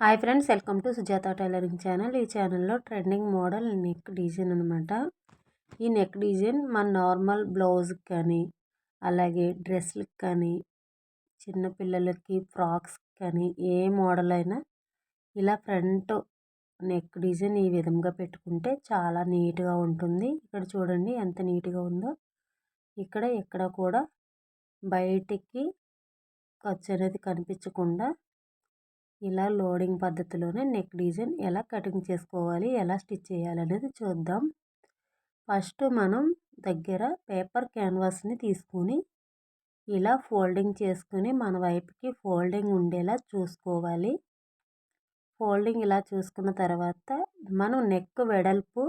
Hi friends welcome to Sujatha tailoring channel. ఈ ఛానల్లో trending model neck design అనమాట ఈ నెక్ డిజైన్ మన నార్మల్ బ్లౌజ్కి కానీ అలాగే డ్రెస్లకు కానీ చిన్నపిల్లలకి ఫ్రాక్స్ కానీ ఏ మోడల్ అయినా ఇలా ఫ్రంట్ నెక్ డిజైన్ ఈ విధంగా పెట్టుకుంటే చాలా నీట్గా ఉంటుంది. ఇక్కడ చూడండి ఎంత నీట్గా ఉందో. ఇక్కడ ఎక్కడ కూడా బయటికి ఖర్చు అనేది కనిపించకుండా ఇలా లోడింగ్ పద్ధతిలోనే నెక్ డిజైన్ ఎలా కటింగ్ చేసుకోవాలి ఎలా స్టిచ్ చేయాలి అనేది చూద్దాం. ఫస్ట్ మనం దగ్గర పేపర్ క్యాన్వాస్ని తీసుకుని ఇలా ఫోల్డింగ్ చేసుకుని మన వైపుకి ఫోల్డింగ్ ఉండేలా చూసుకోవాలి. ఫోల్డింగ్ ఇలా చూసుకున్న తర్వాత మనం నెక్ వెడల్పు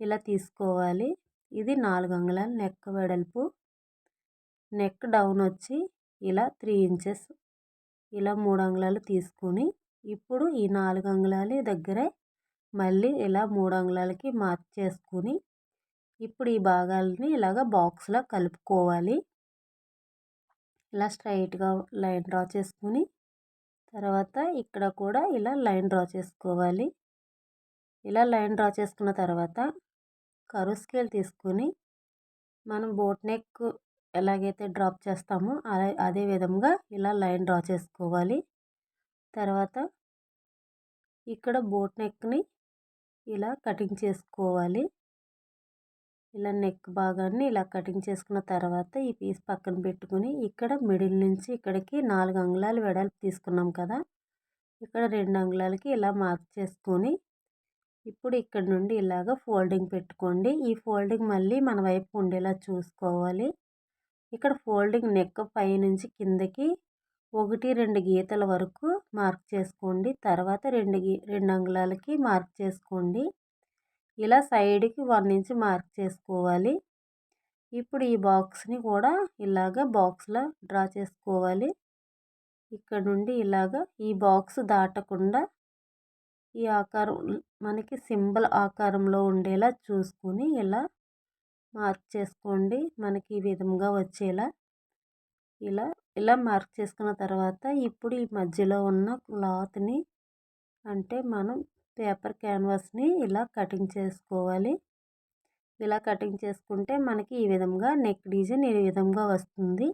ఇలా తీసుకోవాలి. ఇది నాలుగు అంగుళాల నెక్ వెడల్పు. నెక్ డౌన్ వచ్చి ఇలా త్రీ ఇంచెస్ ఇలా మూడు అంగుళాలు తీసుకొని ఇప్పుడు ఈ నాలుగు అంగుళాలు దగ్గరే మళ్ళీ ఇలా మూడు అంగుళాలకి మార్చేసుకుని ఇప్పుడు ఈ భాగాలని ఇలాగ బాక్స్లో కలుపుకోవాలి. ఇలా స్ట్రైట్గా లైన్ డ్రా చేసుకుని తర్వాత ఇక్కడ కూడా ఇలా లైన్ డ్రా చేసుకోవాలి. ఇలా లైన్ డ్రా చేసుకున్న తర్వాత కరు స్కేల్ తీసుకొని మనం బోట్ నెక్ ఎలాగైతే డ్రాప్ చేస్తామో అలా అదే విధంగా ఇలా లైన్ డ్రా చేసుకోవాలి. తర్వాత ఇక్కడ బోట్ నెక్ని ఇలా కటింగ్ చేసుకోవాలి. ఇలా నెక్ భాగాన్ని ఇలా కటింగ్ చేసుకున్న తర్వాత ఈ పీస్ పక్కన పెట్టుకుని ఇక్కడ మిడిల్ నుంచి ఇక్కడికి నాలుగు అంగుళాలు వెడల్పు తీసుకున్నాం కదా ఇక్కడ రెండు అంగుళాలకి ఇలా మార్క్ చేసుకొని ఇప్పుడు ఇక్కడ నుండి ఇలాగ ఫోల్డింగ్ పెట్టుకోండి. ఈ ఫోల్డింగ్ మళ్ళీ మన వైపు ఉండేలా చూసుకోవాలి. ఇక్కడ ఫోల్డింగ్ నెక్ పైనుంచి కిందకి ఒకటి రెండు గీతల వరకు మార్క్ చేసుకోండి. తర్వాత రెండు గీ రెండు అంగుళాలకి మార్క్ చేసుకోండి. ఇలా సైడ్కి వన్ ఇంచ్ మార్క్ చేసుకోవాలి. ఇప్పుడు ఈ బాక్స్ని కూడా ఇలాగ బాక్స్లో డ్రా చేసుకోవాలి. ఇక్కడ నుండి ఇలాగ ఈ బాక్స్ దాటకుండా ఈ ఆకారం మనకి సింబల్ ఆకారంలో ఉండేలా చూసుకొని ఇలా మార్క్ చేసుకోండి మనకి ఈ విధంగా వచ్చేలా ఇలా ఇలా మార్క్ చేసుకున్న తర్వాత ఇప్పుడు ఈ మధ్యలో ఉన్న క్లాత్ని అంటే మనం పేపర్ క్యాన్వాస్ని ఇలా కటింగ్ చేసుకోవాలి. ఇలా కటింగ్ చేసుకుంటే మనకి ఈ విధంగా నెక్ డిజైన్ ఈ విధంగా వస్తుంది.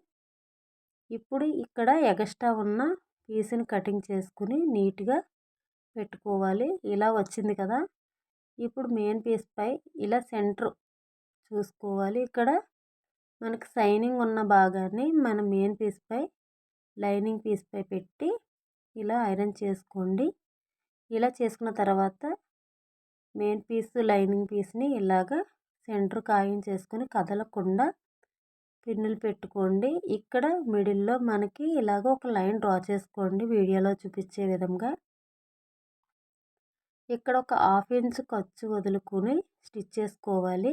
ఇప్పుడు ఇక్కడ ఎగస్ట్రా ఉన్న పీస్ని కటింగ్ చేసుకుని నీట్గా పెట్టుకోవాలి. ఇలా వచ్చింది కదా. ఇప్పుడు మెయిన్ పీస్ పై ఇలా సెంటర్ చూసుకోవాలి. ఇక్కడ మనకు సైనింగ్ ఉన్న భాగాన్ని మన మెయిన్ పీస్పై లైనింగ్ పీస్పై పెట్టి ఇలా ఐరన్ చేసుకోండి. ఇలా చేసుకున్న తర్వాత మెయిన్ పీస్ లైనింగ్ పీస్ని ఇలాగ సెంటర్ కాయం చేసుకొని కదలకుండా పిన్నులు పెట్టుకోండి. ఇక్కడ మిడిల్లో మనకి ఇలాగ ఒక లైన్ డ్రా చేసుకోండి వీడియోలో చూపించే విధంగా. ఇక్కడ ఒక హాఫ్ ఇంచ్ ఖర్చు వదులుకొని స్టిచ్ చేసుకోవాలి.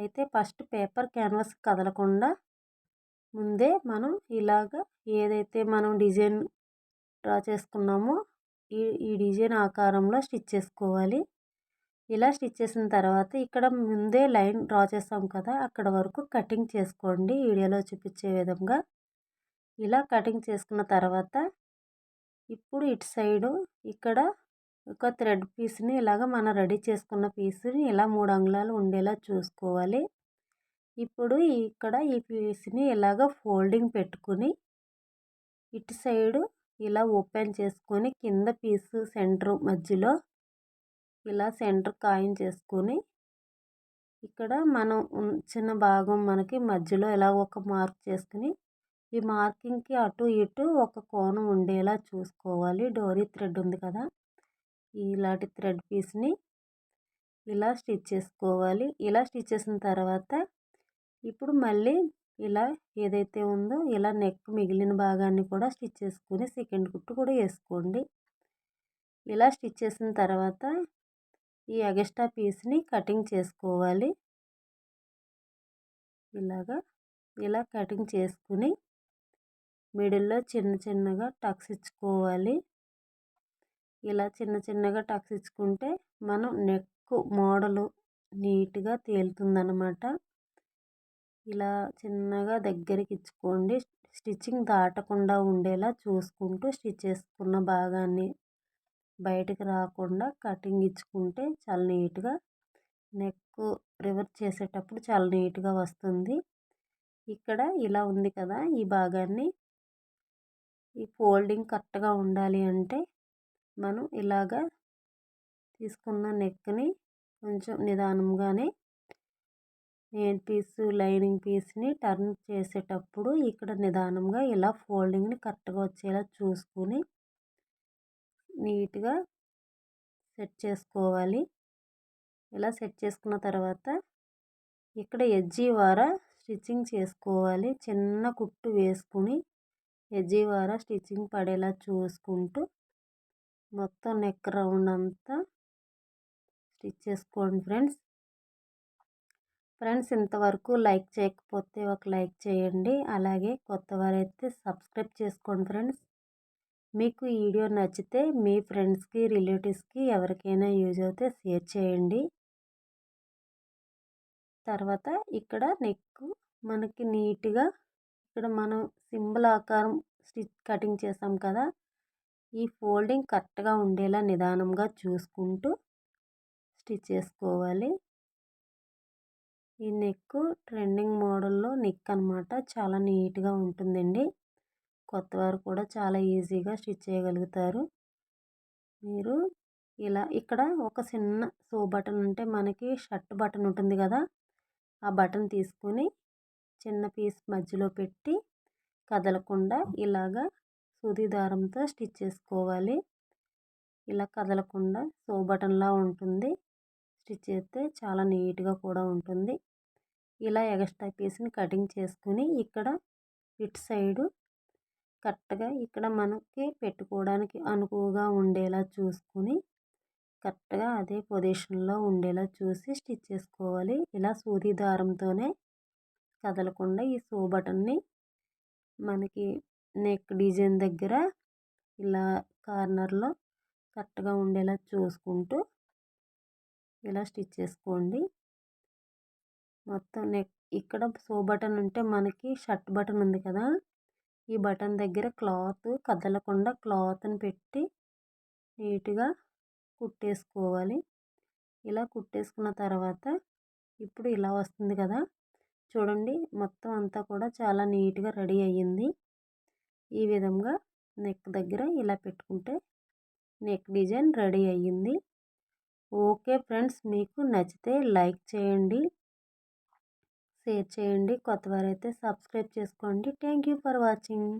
అయితే ఫస్ట్ పేపర్ క్యాన్వాస్ కదలకుండా ముందే మనం ఇలాగ ఏదైతే మనం డిజైన్ డ్రా చేసుకున్నామో ఈ ఈ డిజైన్ ఆకారంలో స్టిచ్ చేసుకోవాలి. ఇలా స్టిచ్ చేసిన తర్వాత ఇక్కడ ముందే లైన్ డ్రా చేస్తాం కదా అక్కడ వరకు కటింగ్ చేసుకోండి వీడియోలో చూపించే విధంగా. ఇలా కటింగ్ చేసుకున్న తర్వాత ఇప్పుడు ఇటు సైడు ఇక్కడ ఒక థ్రెడ్ పీస్ని ఇలాగ మనం రెడీ చేసుకున్న పీస్ని ఇలా మూడు అంగుళాలు ఉండేలా చూసుకోవాలి. ఇప్పుడు ఇక్కడ ఈ పీస్ని ఇలాగ ఫోల్డింగ్ పెట్టుకుని ఇటు సైడు ఇలా ఓపెన్ చేసుకొని కింద పీస్ సెంటర్ మధ్యలో ఇలా సెంటర్ కాయిన్ చేసుకొని ఇక్కడ మనం చిన్న భాగం మనకి మధ్యలో ఇలా ఒక మార్క్ చేసుకుని ఈ మార్కింగ్కి అటు ఇటు ఒక కోణం ఉండేలా చూసుకోవాలి. డోరీ థ్రెడ్ ఉంది కదా. ఇలాంటి థ్రెడ్ పీస్ని ఇలా స్టిచ్ చేసుకోవాలి. ఇలా స్టిచ్ చేసిన తర్వాత ఇప్పుడు మళ్ళీ ఇలా ఏదైతే ఉందో ఇలా నెక్ మిగిలిన భాగాన్ని కూడా స్టిచ్ చేసుకొని సెకండ్ కుట్టు కూడా వేసుకోండి. ఇలా స్టిచ్ చేసిన తర్వాత ఈ ఎగస్ట్రా పీస్ని కటింగ్ చేసుకోవాలి. ఇలాగా ఇలా కటింగ్ చేసుకుని మిడిల్లో చిన్న చిన్నగా టక్స్ ఇచ్చుకోవాలి. ఇలా చిన్న చిన్నగా టక్స్ ఇచ్చుకుంటే మనం నెక్ మోడలు నీట్గా తేలుతుందనమాట ఇలా చిన్నగా దగ్గరికి ఇచ్చుకోండి. స్టిచ్చింగ్ దాటకుండా ఉండేలా చూసుకుంటూ స్టిచ్ చేసుకున్న భాగాన్ని బయటకు రాకుండా కటింగ్ ఇచ్చుకుంటే చాలా నీట్గా నెక్ రివర్స్ చేసేటప్పుడు చాలా నీట్గా వస్తుంది. ఇక్కడ ఇలా ఉంది కదా ఈ భాగాన్ని. ఈ ఫోల్డింగ్ కరెక్ట్గా ఉండాలి అంటే మనం ఇలాగా తీసుకున్న నెక్ని కొంచెం నిదానంగానే మెయిన్ పీస్ లైనింగ్ పీస్ని టర్న్ చేసేటప్పుడు ఇక్కడ నిదానంగా ఇలా ఫోల్డింగ్ని కరెక్ట్గా వచ్చేలా చూసుకుని నీట్గా సెట్ చేసుకోవాలి. ఇలా సెట్ చేసుకున్న తర్వాత ఇక్కడ ఎజ్జీవారా వార స్టిచ్చింగ్ చేసుకోవాలి. చిన్న కుట్టు వేసుకుని ఎజ్జీవారా వార స్టిచ్చింగ్ పడేలా చూసుకుంటూ మొత్తం నెక్ రౌండ్ అంతా స్టిచ్ చేసుకోండి ఫ్రెండ్స్. ఫ్రెండ్స్ ఇంతవరకు లైక్ చేయకపోతే ఒక లైక్ చేయండి. అలాగే కొత్త వారైతే సబ్స్క్రైబ్ చేసుకోండి ఫ్రెండ్స్. మీకు ఈ వీడియో నచ్చితే మీ ఫ్రెండ్స్కి రిలేటివ్స్కి ఎవరికైనా యూజ్ అవుతే షేర్ చేయండి. తర్వాత ఇక్కడ నెక్ మనకి నీట్గా ఇక్కడ మనం సింబల్ ఆకారం స్టిచ్ కటింగ్ చేసాం కదా ఈ ఫోల్డింగ్ కరెక్ట్గా ఉండేలా నిదానంగా చూసుకుంటూ స్టిచ్ చేసుకోవాలి. ఈ నెక్ ట్రెండింగ్ మోడల్లో నెక్ అనమాట చాలా నీట్గా ఉంటుందండి. కొత్త వారు కూడా చాలా ఈజీగా స్టిచ్ చేయగలుగుతారు. మీరు ఇలా ఇక్కడ ఒక చిన్న సో బటన్ అంటే మనకి షర్ట్ బటన్ ఉంటుంది కదా ఆ బటన్ తీసుకొని చిన్న పీస్ మధ్యలో పెట్టి కదలకుండా ఇలాగా సూది దారంతో స్టిచ్ చేసుకోవాలి. ఇలా కదలకుండా సో బటన్లా ఉంటుంది. స్టిచ్ చేస్తే చాలా నీట్గా కూడా ఉంటుంది. ఇలా ఎగస్ట్రా పీస్ని కటింగ్ చేసుకుని ఇక్కడ ఇటు సైడు కరెక్ట్గా ఇక్కడ మనకి పెట్టుకోవడానికి అనుకువగా ఉండేలా చూసుకుని కరెక్ట్గా అదే పొజిషన్లో ఉండేలా చూసి స్టిచ్ చేసుకోవాలి. ఇలా సూది దారంతోనే కదలకుండా ఈ సో బటన్ని మనకి నెక్ డిజైన్ దగ్గర ఇలా కార్నర్లో కరెక్ట్గా ఉండేలా చూసుకుంటూ ఇలా స్టిచ్ చేసుకోండి. మొత్తం నెక్ ఇక్కడ సో బటన్ ఉంటే మనకి షర్ట్ బటన్ ఉంది కదా! ఈ బటన్ దగ్గర క్లాత్ కదలకుండా క్లాత్ని పెట్టి నీట్గా కుట్టేసుకోవాలి. ఇలా కుట్టేసుకున్న తర్వాత ఇప్పుడు ఇలా వస్తుంది కదా! చూడండి మొత్తం అంతా కూడా చాలా నీట్గా రెడీ అయ్యింది. ఈ విధంగా నెక్ దగ్గర ఇలా పెట్టుకుంటే నెక్ డిజైన్ రెడీ అయ్యింది. ఓకే ఫ్రెండ్స్ మీకు నచ్చితే లైక్ చేయండి షేర్ చేయండి. కొత్త వారైతే సబ్స్క్రైబ్ చేసుకోండి. Thank you for watching.